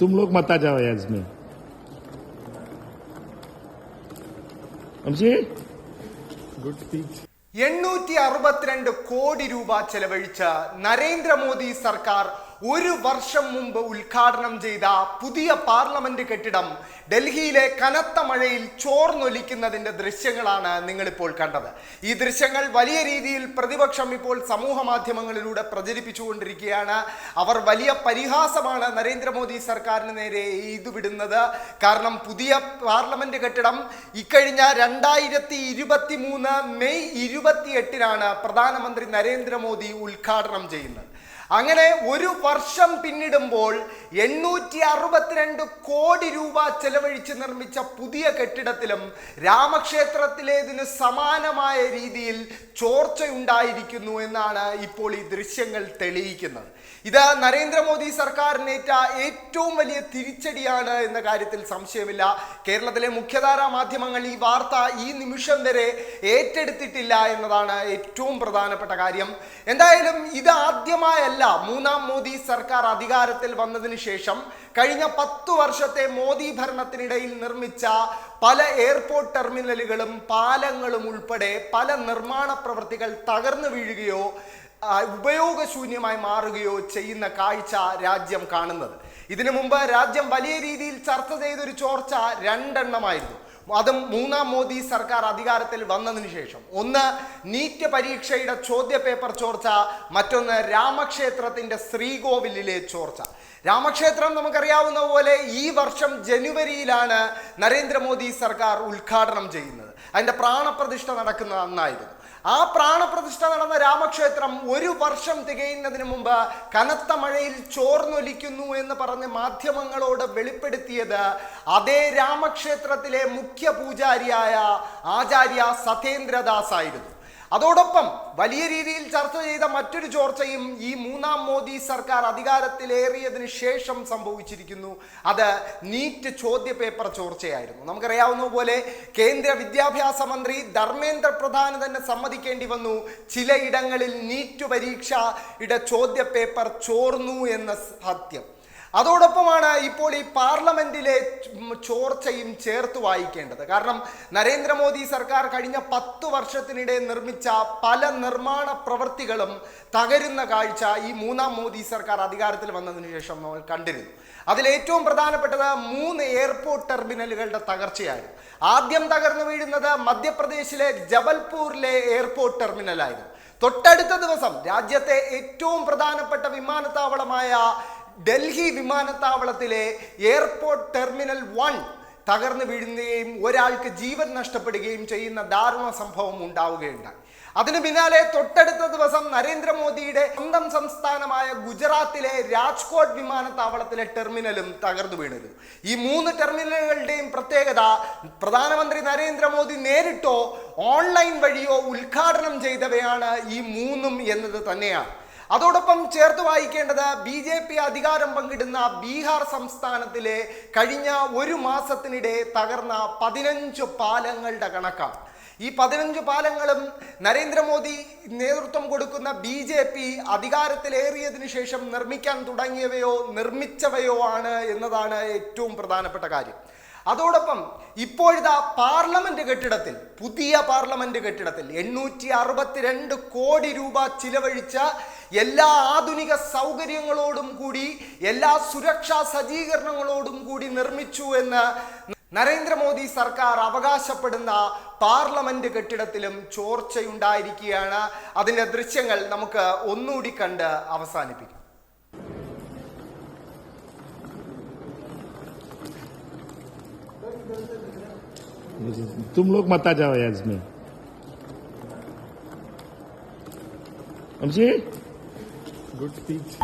तुम लोग मत आ जाओ यार इसमें अभिषेक गुड स्पीच എണ്ണൂറ്റി അറുപത്തിരണ്ട് കോടി രൂപ ചെലവഴിച്ച നരേന്ദ്രമോദി സർക്കാർ ഒരു വർഷം മുമ്പ് ഉദ്ഘാടനം ചെയ്ത പുതിയ പാർലമെന്റ് കെട്ടിടം ഡൽഹിയിലെ കനത്ത മഴയിൽ ചോർന്നൊലിക്കുന്നതിന്റെ ദൃശ്യങ്ങളാണ് നിങ്ങളിപ്പോൾ കണ്ടത്. ഈ ദൃശ്യങ്ങൾ വലിയ രീതിയിൽ പ്രതിപക്ഷം ഇപ്പോൾ സമൂഹ മാധ്യമങ്ങളിലൂടെ പ്രചരിപ്പിച്ചുകൊണ്ടിരിക്കുകയാണ്. അവർ വലിയ പരിഹാസമാണ് നരേന്ദ്രമോദി സർക്കാരിന് നേരെ ഇത് വിടുന്നത്. കാരണം പുതിയ പാർലമെന്റ് കെട്ടിടം ഇക്കഴിഞ്ഞ രണ്ടായിരത്തി ഇരുപത്തി മൂന്ന് മെയ് ഇരുപത്തി എട്ടിനാണ് പ്രധാനമന്ത്രി നരേന്ദ്രമോദി ഉദ്ഘാടനം ചെയ്യുന്നത്. അങ്ങനെ ഒരു വർഷം പിന്നിടുമ്പോൾ എണ്ണൂറ്റി അറുപത്തിരണ്ട് കോടി രൂപ ചെലവഴിച്ച് നിർമ്മിച്ച പുതിയ കെട്ടിടത്തിലും രാമക്ഷേത്രത്തിലേതിന് സമാനമായ രീതിയിൽ ചോർച്ചയുണ്ടായിരിക്കുന്നു എന്നാണ് ഇപ്പോൾ ഈ ദൃശ്യങ്ങൾ തെളിയിക്കുന്നത്. ഇത് നരേന്ദ്രമോദി സർക്കാരിനേറ്റ ഏറ്റവും വലിയ തിരിച്ചടിയാണ് എന്ന കാര്യത്തിൽ സംശയമില്ല. കേരളത്തിലെ മുഖ്യധാരാ മാധ്യമങ്ങൾ ഈ വാർത്ത ഈ നിമിഷം വരെ ഏറ്റെടുത്തിട്ടില്ല എന്നതാണ് ഏറ്റവും പ്രധാനപ്പെട്ട കാര്യം. എന്തായാലും ഇത് ആദ്യമായല്ല മൂന്നാം മോദി സർക്കാർ അധികാരത്തിൽ വന്നതിന് ശേഷം കഴിഞ്ഞ പത്തു വർഷത്തെ മോദി ഭരണത്തിനിടയിൽ നിർമ്മിച്ച പല എയർപോർട്ട് ടെർമിനലുകളും പാലങ്ങളും ഉൾപ്പെടെ പല നിർമ്മാണ പ്രവൃത്തികൾ തകർന്നു വീഴുകയോ ഉപയോഗശൂന്യമായി മാറുകയോ ചെയ്യുന്ന കാഴ്ച രാജ്യം കാണുന്നത്. ഇതിനു മുമ്പ് രാജ്യം വലിയ രീതിയിൽ ചർച്ച ചെയ്തൊരു ചോർച്ച രണ്ടെണ്ണമായിരുന്നു. അതും മൂന്നാം മോദി സർക്കാർ അധികാരത്തിൽ വന്നതിന് ശേഷം. ഒന്ന് നീറ്റ് പരീക്ഷയുടെ ചോദ്യ പേപ്പർ ചോർച്ച. മറ്റൊന്ന് രാമക്ഷേത്രത്തിന്റെ ശ്രീകോവിലിലെ ചോർച്ച. രാമക്ഷേത്രം നമുക്കറിയാവുന്ന പോലെ ഈ വർഷം ജനുവരിയിലാണ് നരേന്ദ്രമോദി സർക്കാർ ഉദ്ഘാടനം ചെയ്യുന്നത്. അതിന്റെ പ്രാണപ്രതിഷ്ഠ നടക്കുന്ന അന്നായിരുന്നു. ആ പ്രാണപ്രതിഷ്ഠ നടന്ന രാമക്ഷേത്രം ഒരു വർഷം തികയുന്നതിന് മുമ്പ് കനത്ത മഴയിൽ ചോർന്നൊലിക്കുന്നു എന്ന് പറഞ്ഞ് മാധ്യമങ്ങളോട് വെളിപ്പെടുത്തിയത് അതേ രാമക്ഷേത്രത്തിലെ മുഖ്യ പൂജാരിയായ ആചാര്യ സതേന്ദ്രദാസ് ആയിരുന്നു അതോടൊപ്പം വലിയ രീതിയിൽ ചർച്ച ചെയ്ത മറ്റൊരു ചോർച്ചയും ഈ മൂന്നാം മോദി സർക്കാർ അധികാരത്തിലേറിയതിന് ശേഷം സംഭവിച്ചിരിക്കുന്നു. അത് നീറ്റ് ചോദ്യ പേപ്പർ ചോർച്ചയായിരുന്നു. നമുക്കറിയാവുന്ന പോലെ കേന്ദ്ര വിദ്യാഭ്യാസ മന്ത്രി ധർമ്മേന്ദ്ര പ്രധാന് തന്നെ സമ്മതിക്കേണ്ടി വന്നു. ചിലയിടങ്ങളിൽ നീറ്റ് പരീക്ഷയുടെ ചോദ്യ പേപ്പർ ചോർന്നു എന്ന സത്യം. അതോടൊപ്പമാണ് ഇപ്പോൾ ഈ പാർലമെന്റിലെ ചോർച്ചയും ചേർത്ത് വായിക്കേണ്ടത്. കാരണം നരേന്ദ്രമോദി സർക്കാർ കഴിഞ്ഞ പത്ത് വർഷത്തിനിടെ നിർമ്മിച്ച പല നിർമ്മാണ പ്രവൃത്തികളും തകരുന്ന കാഴ്ച ഈ മൂന്നാം മോദി സർക്കാർ അധികാരത്തിൽ വന്നതിന് ശേഷം നമ്മൾ കണ്ടിരുന്നു. അതിൽ ഏറ്റവും പ്രധാനപ്പെട്ടത് മൂന്ന് എയർപോർട്ട് ടെർമിനലുകളുടെ തകർച്ചയായിരുന്നു. ആദ്യം തകർന്നു വീഴുന്നത് മധ്യപ്രദേശിലെ ജബൽപൂരിലെ എയർപോർട്ട് ടെർമിനലായിരുന്നു. തൊട്ടടുത്ത ദിവസം രാജ്യത്തെ ഏറ്റവും പ്രധാനപ്പെട്ട വിമാനത്താവളമായ ഡൽഹി വിമാനത്താവളത്തിലെ എയർപോർട്ട് ടെർമിനൽ വൺ തകർന്നു വീഴുകയും ഒരാൾക്ക് ജീവൻ നഷ്ടപ്പെടുകയും ചെയ്യുന്ന ദാരുണ സംഭവം ഉണ്ടാവുകയുണ്ടായി. അതിനു പിന്നാലെ തൊട്ടടുത്ത ദിവസം നരേന്ദ്രമോദിയുടെ സ്വന്തം സംസ്ഥാനമായ ഗുജറാത്തിലെ രാജ്കോട്ട് വിമാനത്താവളത്തിലെ ടെർമിനലും തകർന്നു വീണിരുന്നു ഈ മൂന്ന് ടെർമിനലുകളുടെയും പ്രത്യേകത പ്രധാനമന്ത്രി നരേന്ദ്രമോദി നേരിട്ടോ ഓൺലൈൻ വഴിയോ ഉദ്ഘാടനം ചെയ്തവയാണ് ഈ മൂന്നും എന്നത് തന്നെയാണ്. അതോടൊപ്പം ചേർത്ത് വായിക്കേണ്ടത് ബി ജെ പി അധികാരം പങ്കിടുന്ന ബീഹാർ സംസ്ഥാനത്തിലെ കഴിഞ്ഞ ഒരു മാസത്തിനിടെ തകർന്ന പതിനഞ്ച് പാലങ്ങളുടെ കണക്കാണ് ഈ പതിനഞ്ച് പാലങ്ങളും നരേന്ദ്രമോദി നേതൃത്വം കൊടുക്കുന്ന ബി ജെ പി അധികാരത്തിലേറിയതിനു ശേഷം നിർമ്മിക്കാൻ തുടങ്ങിയവയോ നിർമ്മിച്ചവയോ ആണ് എന്നതാണ് ഏറ്റവും പ്രധാനപ്പെട്ട കാര്യം. അതോടൊപ്പം ഇപ്പോഴിതാ പാർലമെന്റ് കെട്ടിടത്തിൽ പുതിയ പാർലമെന്റ് കെട്ടിടത്തിൽ എണ്ണൂറ്റി അറുപത്തിരണ്ട് കോടി രൂപ ചിലവഴിച്ച എല്ലാ ആധുനിക സൗകര്യങ്ങളോടും കൂടി എല്ലാ സുരക്ഷാ സജ്ജീകരണങ്ങളോടും കൂടി നിർമ്മിച്ചു എന്ന് നരേന്ദ്രമോദി സർക്കാർ അവകാശപ്പെടുന്ന പാർലമെന്റ് കെട്ടിടത്തിലും ചോർച്ചയുണ്ടായിരിക്കുകയാണ്. അതിന്റെ ദൃശ്യങ്ങൾ നമുക്ക് ഒന്നുകൂടി കണ്ട് അവസാനിപ്പിക്കാം. तुम लोग मत आ जाओ यार इसमें अभिषेक गुड स्पीच